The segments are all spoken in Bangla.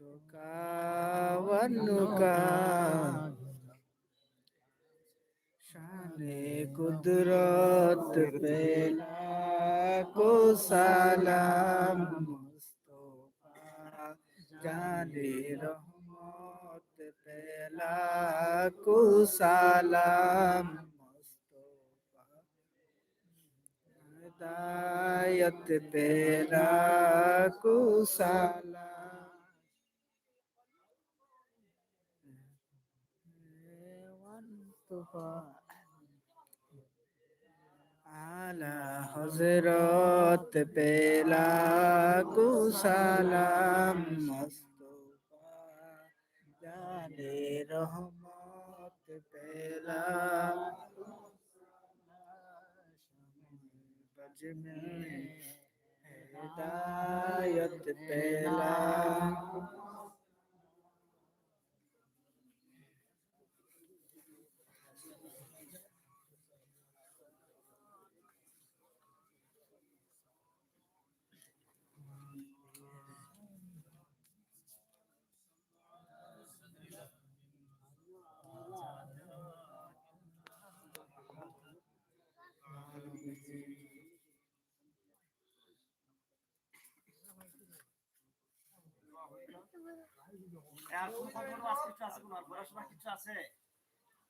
حبك ونك شان قدرت بلا کو سلام مصطفیٰ جان رحمت بلا کو سلام مصطفیٰ ہدایت پیرا کو سلام المصطفى على حضرت پہلا کو سلام مصطفیٰ جان رحمت پہلا بج میں ہدایت پہلا আর কোনো কোনো আজকে কিছু আছে কোনো আর পড়াশোনা কিছু আছে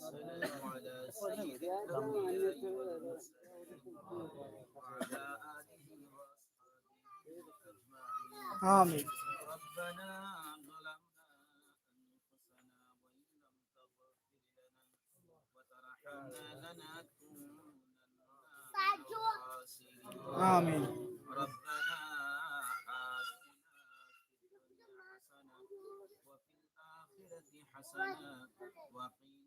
والسلام على سيد الأنبياء والمرسلين وعلى آله وأصحابه أجمعين آمين ربنا ظلمنا أنفسنا وإن لم تغفر لنا وترحمنا لنكونن آمين ربنا آتنا في الدنيا حسنة وفي الآخرة حسنة وقنا.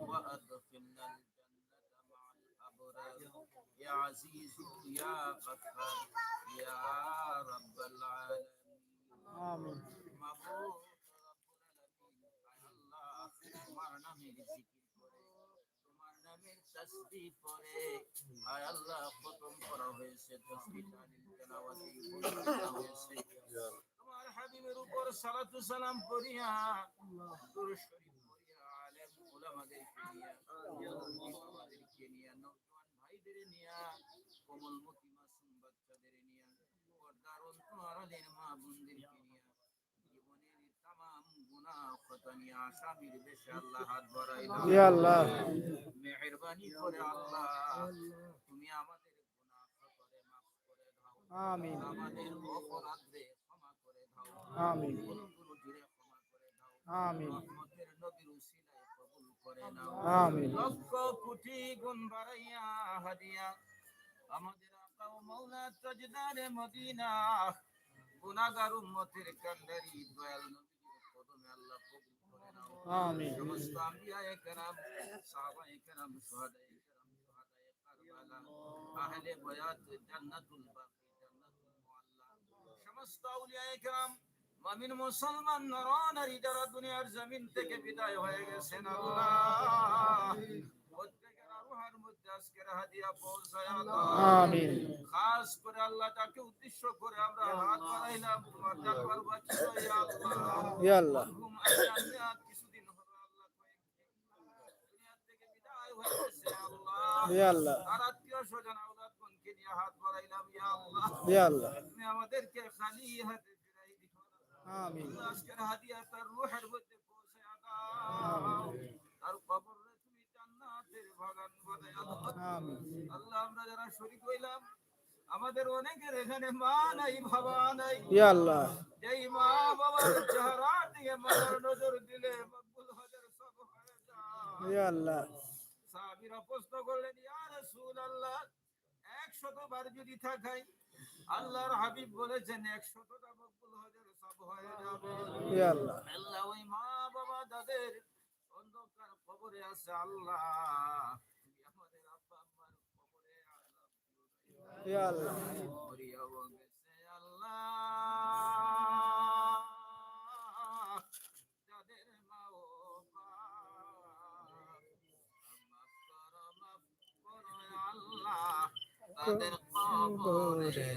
وأدخلنا الجنة مع الأبرار يا عزيز يا غفار يا رب العالمين آمين মাবুদ রব্বুল আলামিন আয় আল্লাহ তোমার নামের জিকির করে তোমার নামের তাসবিহ করে আয় আল্লাহ খতম করা হয়েছে তাসবিহ তালিল তেলাওয়াতি করা হয়েছে হাবিবের উপর সালাতু সালাম করিয়া দুরূদ শরীফ পড়িয়া আলেম উলামাদেরকে নিয়া আমাদেরকে নিয়া নওজোয়ান ভাইদের নিয়া কোমলমতি মাসুম বাচ্চাদের নিয়া পর্দার অন্তরালের মা বোনদেরকে নিয়া জীবনের তামাম গুনাহ খতা নিয়ে আসামির দেশে আল্লাহ হাত বাড়াই আল্লাহ। মেহেরবানি করে আল্লাহ তুমি আমাদের গুনাহ খতরে মাফ করে দাও। আমিন। আমাদের অপরাধে ক্ষমা করে দাও আমিন। আমিন। আমিন। লক্ষ কোটি গুণ বাড়াইয়া হাদিয়া আমাদের আকা ও মৌলা তাজদারে মদিনা গুনাহগার উম্মতের কান্ডারি দয়াল নবীর কদমে আল্লাহ কবুল করে নাও আমিন। সমস্ত আম্বিয়ায়ে কেরাম সাহাবায়ে কেরাম শুহাদায়ে কেরাম শুহাদায়ে কারবালা আহলে বায়াত জান্নাতুল বাকি সমস্ত আউলিয়ায়ে কেরাম মামিন মুসলমান নরনারী যারা দুনিয়ার জমিন থেকে বিদায় হয়ে গেছেন আল্লাহ। প্রত্যেকের আরোহার মধ্যে আজকের হাদিয়া পৌঁছায় আল্লাহ। আমিন। খাস করে আল্লাহ তাকে উদ্দেশ্য করে আমরা হাত বাড়াইলাম তোমার দরবার বাঁচিয়ে আল্লাহ। ইয়া আল্লাহ। কিছুদিন হলো আল্লাহ দুনিয়া থেকে বিদায় হয়ে গেছে আল্লাহ। ইয়া আল্লাহ। আর আত্মীয় স্বজন আওলাদগণকে নিয়ে হাত বাড়াইলাম ইয়া আল্লাহ। ইয়া আল্লাহ। তুমি আমাদেরকে খালি হাতে ফিরাই দিও আমিন। আজকের হাদিয়া তার রূহের মধ্যে পৌঁছে দাও। তার কবরে তুমি জান্নাতের বাগান আমিন। আল্লাহ আমরা যারা শরীক হইলাম আমাদের অনেকের এখানে মা নাই বাবা নাই। ইয়া আল্লাহ। যেই মা বাবার চেহারা দিকে নজর দিলে মকবুল হজের সব হয়ে যায়। ইয়া আল্লাহ। সাহাবীরা প্রশ্ন করলেন ইয়া রাসূলুল্লাহ 100 বার যদি থাকাই আল্লাহর হাবিব বলেছেন 100টা মকবুল হজের সব হয়ে যাবে। আল্লাহ। আল্লাহ ওই মা বাবা যাদের অন্ধকার কবরে আছে আল্লাহ আমাদের আব্বা আম্মার কবরে আল্লাহ আল্লাহ। যাদের মা ও আল্লাহ। তাদের কবরে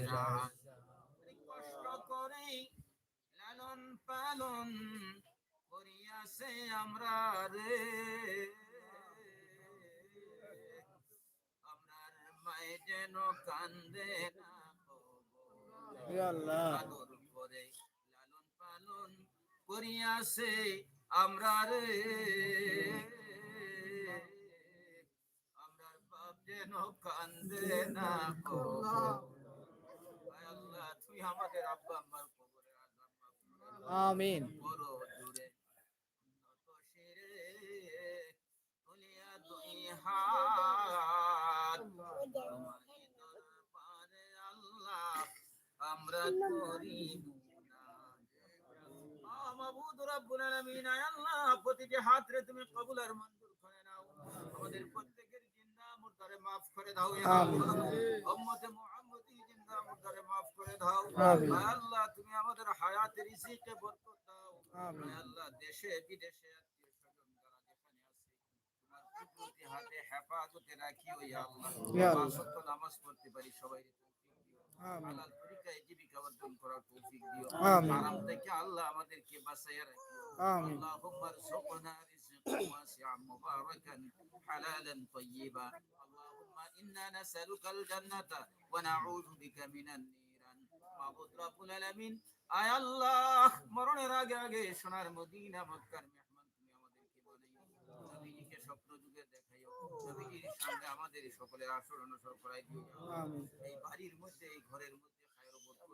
কষ্ট করে লালন পালন করিয়াছে আমরা রে। আমরার মায়ে যেন কান্দে না। আল্লাহ। করে লালন পালন করিয়াছে আমরা রে আমরার বাপ আমিন। আমরা প্রতিটি হাত রে তুমি কবুল আর মঞ্জুর করে নাও আমাদের প্রত্যেকের জিন্দা মাফ করে দাও উম্মতে মুহাম্মদী জিন্দা মুর্দারে মাফ করে দাও। আল্লাহ তুমি আমাদের হায়াতের রিজিকে বরকত দাও। আল্লাহ দেশে বিদেশে হাতে হেফাজতে রাখি ওই আল্লাহ। নামাজ পড়তে পারি সবাই দিও। হারাম থেকে আল্লাহ আমাদেরকে বাঁচাইয়া রাখিও। আল্লাহুম্মা রসুকনা واسعا مباركا حلالا طيبا اللهم انا نسالك الجنه ونعوذ بك من النيران মাবুদ রব্বুল আলামিন আয় আল্লাহ মরণের আগে আগে সোনার মদিনা মক্কার মেহমান তুমি আমাদেরকে বানাইও নবীজিকে স্বপ্ন যুগে দেখাইও নবীজির সঙ্গে আমাদের সকলের আসর অনুসর করাই দিও ইয়া আল্লাহ। আমিন এই বাড়ির মধ্যে এই ঘরের মধ্যে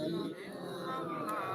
Amen. Amen.